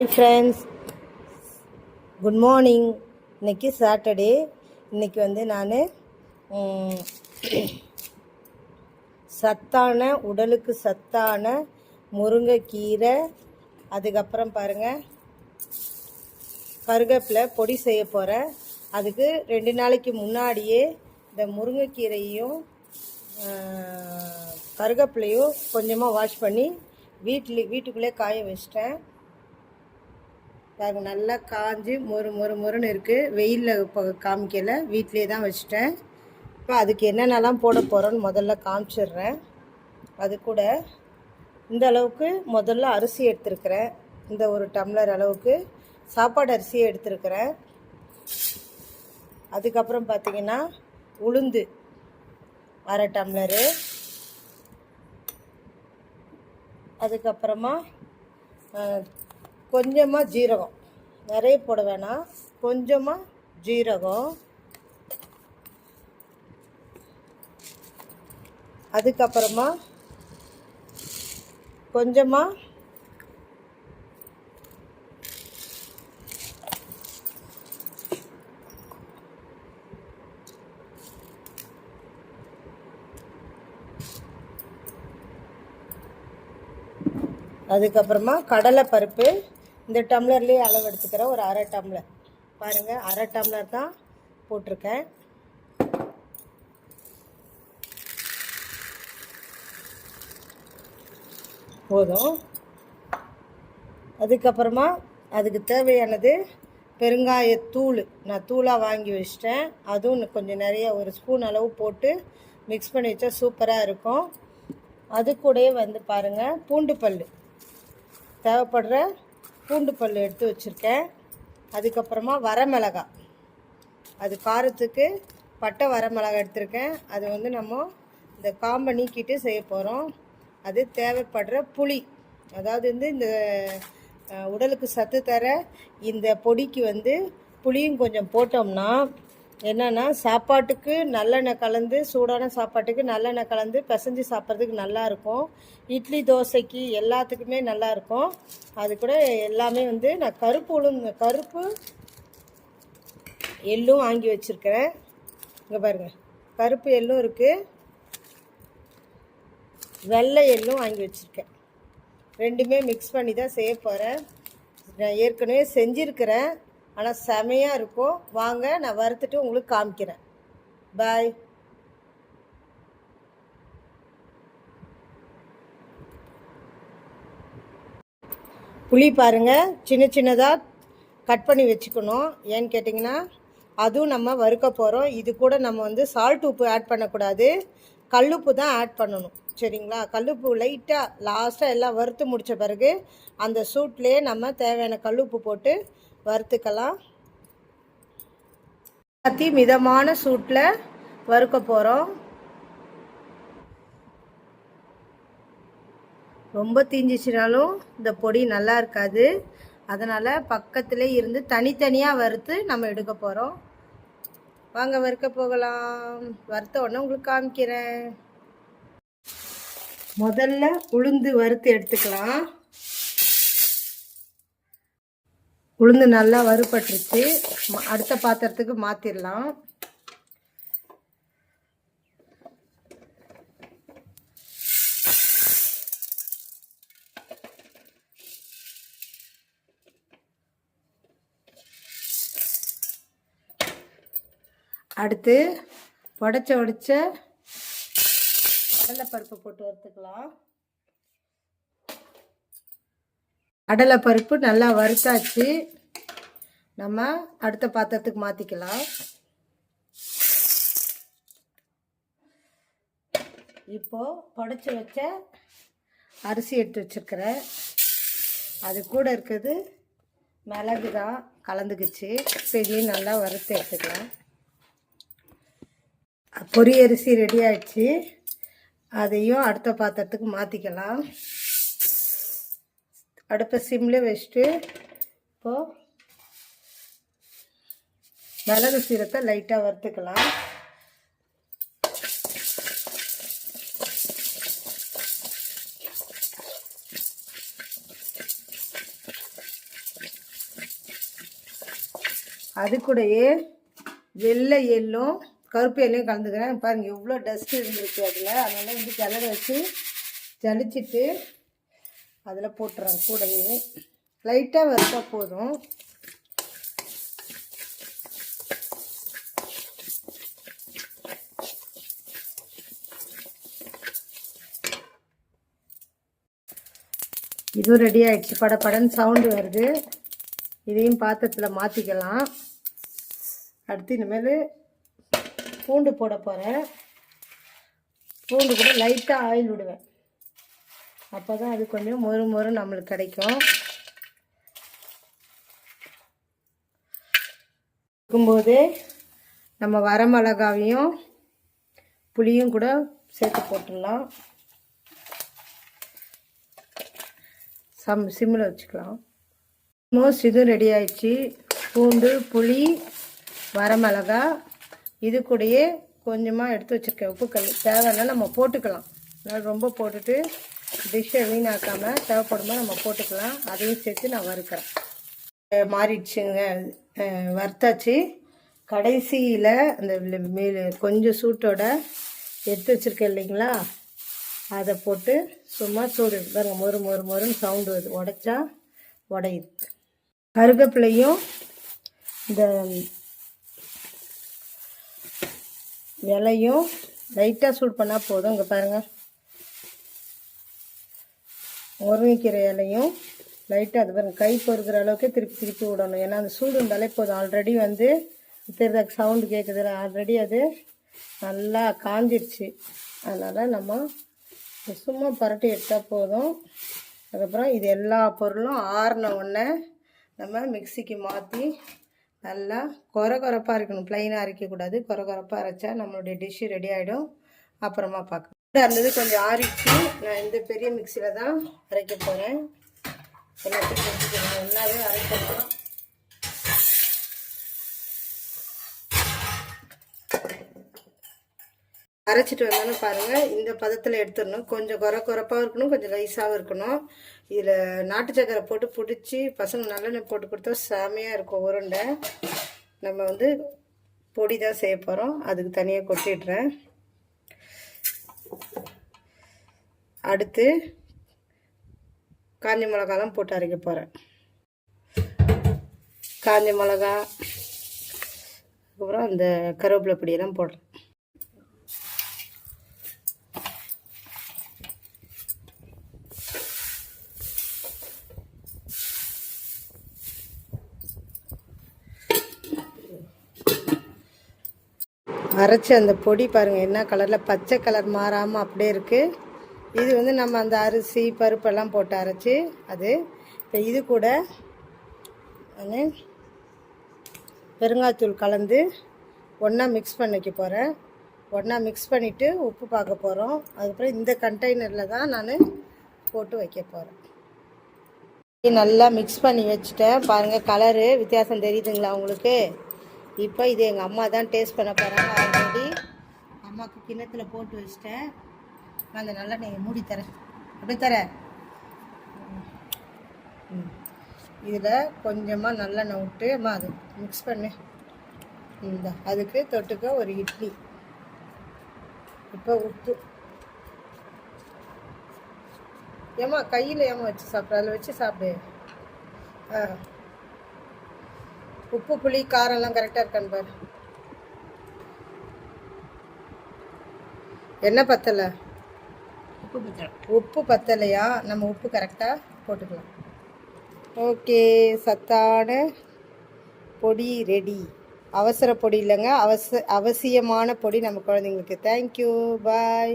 Friends good morning இன்னைக்கு Saturday இன்னைக்கு வந்து நான் சத்தான உடலுக்கு சத்தான முருங்கைக்கீரை அதுக்கப்புறம் பாருங்கள் கருவேப்பிலை பொடி செய்ய போகிறேன் அதுக்கு ரெண்டு நாளைக்கு முன்னாடியே இந்த முருங்கைக்கீரையும் கருகப்பிலையும் கொஞ்சமாக வாஷ் பண்ணி வீட்டில் வீட்டுக்குள்ளே காய வச்சிட்டேன். பாருங்க நல்லா காஞ்சி மொறு மொறு மொறுன்னு இருக்குது வெயிலில் இப்போ காமிக்கல. வீட்டிலே தான் வச்சுட்டேன். இப்போ அதுக்கு என்னென்னலாம் போட போகிறோன்னு முதல்ல காமிச்சிடுறேன். அது கூட இந்த அளவுக்கு முதல்ல அரிசி எடுத்துருக்கிறேன். இந்த ஒரு டம்ளர் அளவுக்கு சாப்பாடு அரிசியை எடுத்துருக்கிறேன். அதுக்கப்புறம் பார்த்திங்கன்னா உளுந்து அரை டம்ளரு. அதுக்கப்புறமா கொஞ்சமாக ஜீரகம். நிறைய போட வேணாம். கொஞ்சமாக ஜீரகம். அதுக்கப்புறமா கொஞ்சமாக அதுக்கப்புறமா கடலை பருப்பு இந்த டம்ளர்லேயே அளவு எடுத்துக்கிறேன். ஒரு அரை டம்ளர். பாருங்கள் அரை டம்ளர் தான் போட்டிருக்கேன். போதும். அதுக்கப்புறமா அதுக்கு தேவையானது பெருங்காயத்தூள். நான் தூளாக வாங்கி வச்சிட்டேன். அதுவும் இன்னும் கொஞ்சம் நிறைய ஒரு ஸ்பூன் அளவு போட்டு மிக்ஸ் பண்ணி வச்சா சூப்பராக இருக்கும். அது கூடயே வந்து பாருங்கள் பூண்டு பல் தேவைப்படுற பூண்டு பல் எடுத்து வச்சுருக்கேன். அதுக்கப்புறமா வரமிளகாய் அது காரத்துக்கு பட்டை வரமிளகாய் எடுத்திருக்கேன். அது வந்து நம்ம இந்த காம்பை நீக்கிட்டு செய்ய போகிறோம் அது தேவைப்படுற புளி. அதாவது வந்து இந்த உடலுக்கு சத்து தர இந்த பொடிக்கு வந்து புளியும் கொஞ்சம் போட்டோம்னா என்னன்னா சாப்பாட்டுக்கு நல்லெண்ணெய் கலந்து சூடான சாப்பாட்டுக்கு நல்லெண்ணெய் கலந்து பிசைஞ்சு சாப்பிட்றதுக்கு நல்லா இருக்கும். இட்லி தோசைக்கு எல்லாத்துக்குமே நல்லா இருக்கும். அது கூட எல்லாமே வந்து நான் கருப்பு உளுந்து கருப்பு எள்ளும் வாங்கி வச்சுருக்கிறேன். இங்கே பாருங்கள் கருப்பு எள்ளும் இருக்குது வெள்ளை எள்ளும் வாங்கி வச்சுருக்கேன். ரெண்டுமே மிக்ஸ் பண்ணி தான் செய்ய போகிறேன் நான் ஏற்கனவே செஞ்சுருக்கிறேன். ஆனால் செமையாக இருக்கும். வாங்க நான் வறுத்துட்டு உங்களுக்கு காமிக்கிறேன். பாய் புளி பாருங்கள் சின்ன சின்னதாக கட் பண்ணி வச்சுக்கணும். ஏன்னு கேட்டிங்கன்னா அதுவும் நம்ம வறுக்க போகிறோம் இது கூட நம்ம வந்து சால்ட் உப்பு ஆட் பண்ணக்கூடாது. கல்லுப்பு தான் ஆட் பண்ணணும். சரிங்களா? கல்லுப்பு லைட்டாக லாஸ்ட்டாக எல்லாம் வறுத்து முடித்த பிறகு அந்த சூட்லேயே நம்ம தேவையான கல்லுப்பு போட்டு வறுத்துக்கலாம். அதி மிதமான சூட்டில் வறுக்க போகிறோம் ரொம்ப தீஞ்சிச்சினாலும் இந்த பொடி நல்லா இருக்காது. அதனால் பக்கத்தில் இருந்து தனித்தனியாக வறுத்து நம்ம எடுக்க போகிறோம் வாங்க வறுக்க போகலாம். வறுத்த உடனே உங்களுக்கு காமிக்கிறேன். முதல்ல உளுந்து வறுத்து எடுத்துக்கலாம். உளுந்து நல்லா வறுபட்டுருச்சு. அடுத்த பாத்திரத்துக்கு மாற்றிடலாம் அடுத்து உடச்ச உடச்ச கடலைப்பருப்பு போட்டு வறுத்துக்கலாம். கடலைப்பருப்பு நல்லா வறுத்தாச்சு. நம்ம அடுத்த பாத்திரத்துக்கு மாற்றிக்கலாம் இப்போது புடச்சி வச்ச அரிசி எடுத்து வச்சுருக்கிறேன். அது கூட இருக்கிறது மிளகு தான் கலந்துக்குச்சு. இதையும் நல்லா வறுத்து எடுத்துக்கலாம். பொரி அரிசி ரெடி ஆயிடுச்சு. அதையும் அடுத்த பாத்திரத்துக்கு மாற்றிக்கலாம் அடுப்பை சிம்மில் வச்சுட்டு இப்போது மிளகு சீரத்தை லைட்டாக வறுத்துக்கலாம். அது கூடயே வெள்ளை எள்ளும் கருப்பு எல்லையும் கலந்துக்கிறேன். பாருங்கள் எவ்வளோ டஸ்ட் இருந்திருக்கு அதில். அதனால் வந்து கிளற வச்சு ஜலிச்சிட்டு அதில் போட்டுறேன் கூடவே. லைட்டாக வறுத்தா போதும். இதுவும் ரெடி பட படன்னு சவுண்டு வருது. இதையும் பாத்திரத்தில் மாற்றிக்கலாம் அடுத்து இனிமேல் பூண்டு போட போகிறேன் பூண்டு கூட லைட்டாக ஆயில் விடுவேன். அப்போ தான் அது கொஞ்சம் மொறு மொறு நம்மளுக்கு கிடைக்கும். இருக்கும்போதே நம்ம வரமிளகாவையும் புளியும் கூட சேர்த்து போட்டுடலாம். சம் சிம்மில் வச்சுக்கலாம். மோஸ்ட் இதுவும் ரெடி ஆயிடுச்சு. பூண்டு புளி வரமிளகா இது கூடயே கொஞ்சமாக எடுத்து வச்சுருக்கேன் உப்புக்கல் தேவைன்னா நம்ம போட்டுக்கலாம். அதனால் ரொம்ப போட்டுட்டு டிஷ்ஷை வீணாக்காமல் தேவைப்படும்போது நம்ம போட்டுக்கலாம். அதையும் சேர்த்து நான் வறுக்கிறேன். மாறிடுச்சுங்க. வறுத்தாச்சு. கடைசியில் அந்த மேல் கொஞ்சம் சூட்டோட எடுத்து வச்சுருக்கேன் இல்லைங்களா? அதை போட்டு சும்மா சூடு பாருங்க மொறு மொறு மொறுன்னு சவுண்டு வருது. உடைச்சா உடையுது. கருகப்பிள்ளையும் இந்த இலையும் லைட்டாக சூட் பண்ணால் போதும். இங்கே பாருங்கள் முருங்கைக்கீரை இலையும் லைட்டாக அது பாருங்கள் கை பொறுக்கிற அளவுக்கு திருப்பி திருப்பி விடணும். ஏன்னா அந்த சூடு இருந்தாலே போதும். ஆல்ரெடி வந்து தெரியுதா சவுண்டு கேட்குதுல ஆல்ரெடி அது நல்லா காஞ்சிருச்சு. அதனால் நம்ம சும்மா பரட்டி எடுத்தால் போதும். அதுக்கப்புறம் இது எல்லா பொருளும் ஆறின உடனே நம்ம மிக்சிக்கு மாற்றி நல்லா கொர குறைப்பாக இருக்கணும். ப்ளைனாக அரைக்கக்கூடாது. கொர குறைப்பாக அரைச்சா நம்மளுடைய டிஷ்ஷு ரெடி ஆகிடும் அப்புறமா பார்க்கலாம். இருந்தது கொஞ்சம் ஆறிச்சு நான் இந்த பெரிய மிக்சியில் தான் அரைக்க போகிறேன் எல்லாத்தையும் செஞ்சுக்கணும் ஒன்றாவே அரைக்கலாம் அரைச்சிட்டு வந்தோன்னு பாருங்கள் இந்த பதத்தில் எடுத்துடணும். கொஞ்சம் குறை குறைப்பாகவும் இருக்கணும் கொஞ்சம் ரைஸாகவும் இருக்கணும். இதில் நாட்டு சக்கரை போட்டு பிடிச்சி பசங்க நல்லெண்ணெய் போட்டு கொடுத்தா செமையாக இருக்கும் உருண்டை. நம்ம வந்து பொடி தான் செய்ய போகிறோம் அதுக்கு தனியாக கொட்டிடுறேன். அடுத்து காஞ்ச மிளகாலாம் போட்டு அரைக்க போகிறேன் காஞ்ச மிளகா அதுக்கப்புறம் அந்த கருவேப்பிலை பொடியெல்லாம் போடுறேன். அரைச்சி அந்த பொடி பாருங்கள் என்ன கலரில் பச்சை கலர் மாறாமல் அப்படியே இருக்குது இது வந்து நம்ம அந்த அரிசி பருப்பெல்லாம் போட்டு அரைச்சி அது இப்போ இது கூட பெருங்காய்த்தூள் கலந்து ஒன்றா மிக்ஸ் பண்ணிக்க போகிறேன் ஒன்றா மிக்ஸ் பண்ணிவிட்டு உப்பு பார்க்க போகிறோம் அதுக்கப்புறம் இந்த கண்டெய்னரில் தான் நான் போட்டு வைக்க போகிறேன் நல்லா மிக்ஸ் பண்ணி வச்சுட்டேன். பாருங்கள் கலரு வித்தியாசம் தெரியுதுங்களா உங்களுக்கு? இப்போ இது எங்கள் அம்மா தான் டேஸ்ட் பண்ண போகிறாங்க ஆல்ரெடி அம்மாவுக்கு கிண்ணத்தில் போட்டு வச்சிட்டேன். அந்த நல்லெண்ணெயை மூடி தரேன் அப்படி தரேன் இதில் கொஞ்சமாக நல்லெண்ணெய் விட்டு அம்மா அது மிக்ஸ் பண்ணு. இந்த அதுக்கு தொட்டுக்க ஒரு இட்லி. இப்போ உப்பு. ஏம்மா கையில் ஏமா வச்சு சாப்பிடு அதில் வச்சு சாப்பிடு. ஆ. உப்பு புளி காரம்லாம் கரெக்டாக இருக்கான்னு பாரு. என்ன பத்தலை? உப்பு பத்தலை. உப்பு பத்தலையா? நம்ம உப்பு கரெக்டாக போட்டுக்கலாம். ஓகே சத்தான பொடி ரெடி அவசர பொடி இல்லைங்க. அவச அவசியமான பொடி நம்ம குழந்தைங்களுக்கு. Thank you bye